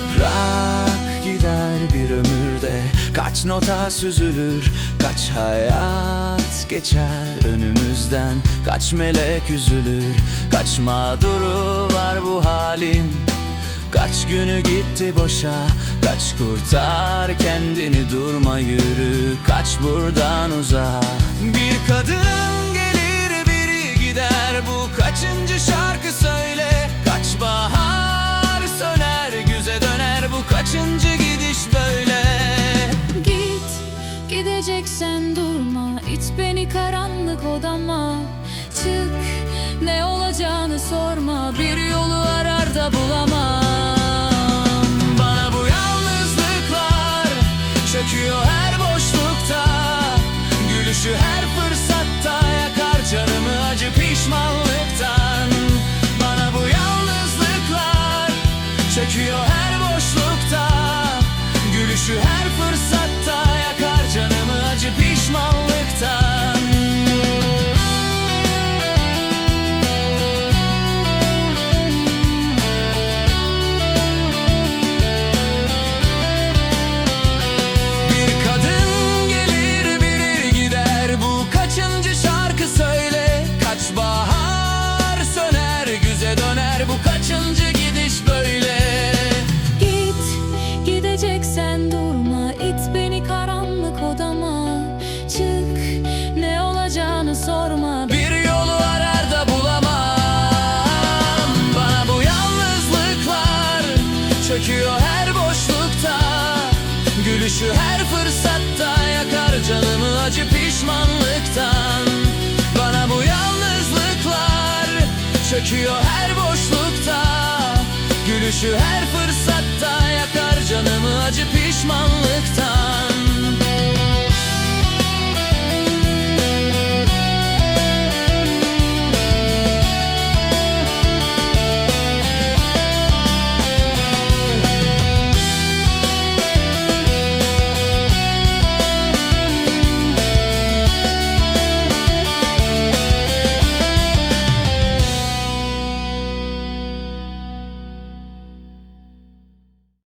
Yaprak gider bir ömürde. Kaç nota süzülür Kaç hayat geçer önümüzden. Kaç melek üzülür Kaç mağduru var bu halin. Kaç günü gitti boşa Kaç kurtar kendini durma yürü. Kaç buradan uzağa Bir kadın gelir biri gider. Bu kaçıncı şarkı? Beni karanlık odama. Çık, ne olacağını sorma Bir yolu arar da bulamam. Bana bu yalnızlıklar Çöküyor her boşlukta. Gülüşü her fırsatta Yakar canımı acı pişmanlıktan. Bana bu yalnızlıklar Çöküyor Çöküyor her boşlukta. Gülüşü her fırsatta Yakar canımı acı pişmanlıktan. Bana bu yalnızlıklar Çöküyor her boşlukta. Gülüşü her fırsatta Yakar canımı acı pişmanlıktan